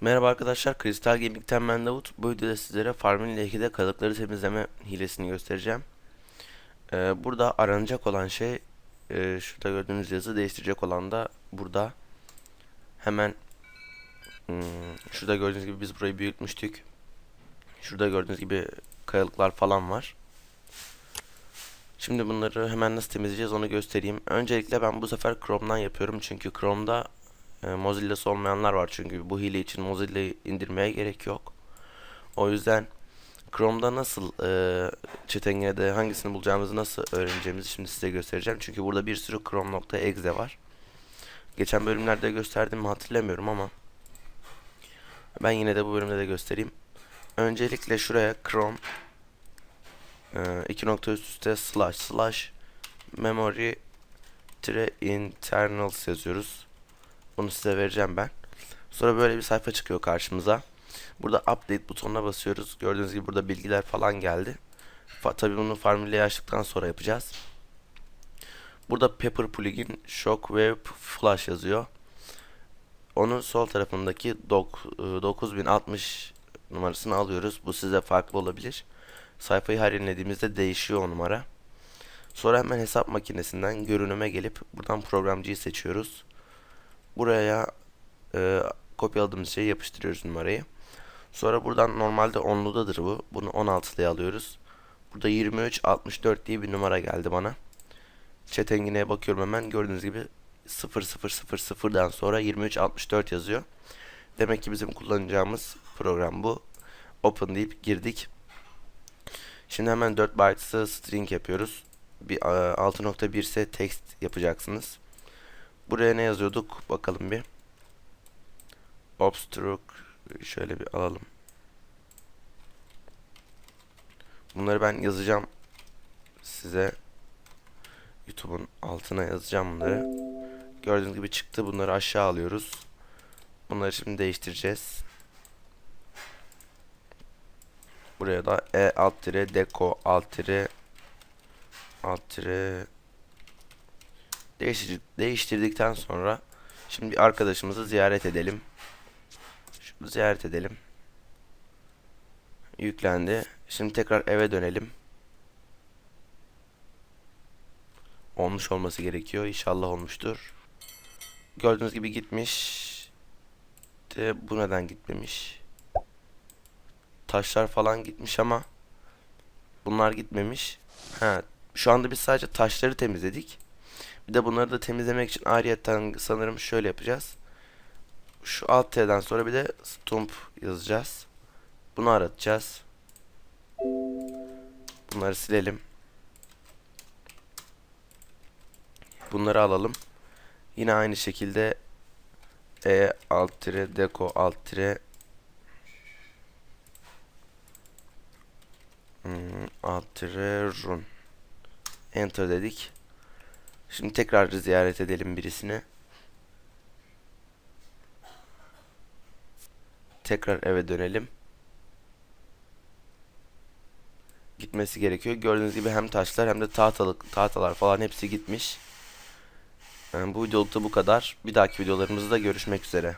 Merhaba arkadaşlar, Kristal Gaming'ten ben Davut. Bu videoda sizlere Farmville 2'de kalıpları temizleme hilesini göstereceğim. Ee, burada aranacak olan şey, e, şurada gördüğünüz yazı değiştirecek olan da burada. Hemen, hmm, şurada gördüğünüz gibi biz burayı büyütmüştük. Şurada gördüğünüz gibi kayalıklar falan var. Şimdi bunları hemen nasıl temizleyeceğiz onu göstereyim. Öncelikle ben bu sefer Chrome'dan yapıyorum çünkü Chrome'da e, Mozilla'sı olmayanlar var çünkü bu hile için Mozilla'yı indirmeye gerek yok. O yüzden Chrome'da nasıl e, çetengenede hangisini bulacağımızı nasıl öğreneceğimizi şimdi size göstereceğim. Çünkü burada bir sürü chrome.exe var. Geçen bölümlerde gösterdim mi hatırlamıyorum ama ben yine de bu bölümde de göstereyim. Öncelikle şuraya chrome e, iki nokta üst üste slash slash memory tire internals yazıyoruz. Bunu size vereceğim ben. Sonra böyle bir sayfa çıkıyor karşımıza. Burada update butonuna basıyoruz. Gördüğünüz gibi burada bilgiler falan geldi. Fa tabii bunu Farmville'yi açtıktan sonra yapacağız. Burada Pepper plugin Shockwave Flash yazıyor. Onun sol tarafındaki dok, e, 9060 numarasını alıyoruz. Bu size farklı olabilir. Sayfayı her değişiyor o numara. Sonra hemen hesap makinesinden görünüme gelip buradan programcıyı seçiyoruz. Buraya e, kopyaladığımız şeyi yapıştırıyoruz numarayı. Sonra buradan normalde 10'ludadır bu. Bunu 16'lıya alıyoruz. Burada 23 64 diye bir numara geldi bana. Chat engineye bakıyorum hemen. Gördüğünüz gibi 0000'dan sonra 23 64 yazıyor. Demek ki bizim kullanacağımız program bu. Open deyip girdik. Şimdi hemen 4 byte'sı string yapıyoruz. Bir e, 6.1 ise text yapacaksınız. Buraya ne yazıyorduk? Bakalım bir. Obstruct şöyle bir alalım. Bunları ben yazacağım size. YouTube'un altına yazacağım bunları. Gördüğünüz gibi çıktı. Bunları aşağı alıyoruz. Bunları şimdi değiştireceğiz. Buraya da e alt tire deco alt tire alt tire Değiştir değiştirdikten sonra şimdi arkadaşımızı ziyaret edelim. Şunu ziyaret edelim. Yüklendi. Şimdi tekrar eve dönelim. Olmuş olması gerekiyor. İnşallah olmuştur. Gördüğünüz gibi gitmiş. De bu neden gitmemiş? Taşlar falan gitmiş ama bunlar gitmemiş. Ha, şu anda biz sadece taşları temizledik. Bir de bunları da temizlemek için ayrıyetten sanırım şöyle yapacağız. Şu alt T'den sonra bir de stump yazacağız. Bunu aratacağız. Bunları silelim. Bunları alalım. Yine aynı şekilde E alt tire deco alt tire hmm, run enter dedik. Şimdi tekrar ziyaret edelim birisini. Tekrar eve dönelim. Gitmesi gerekiyor. Gördüğünüz gibi hem taşlar hem de tahtalık, tahtalar falan hepsi gitmiş. Yani bu videolukta bu kadar. Bir dahaki videolarımızda görüşmek üzere.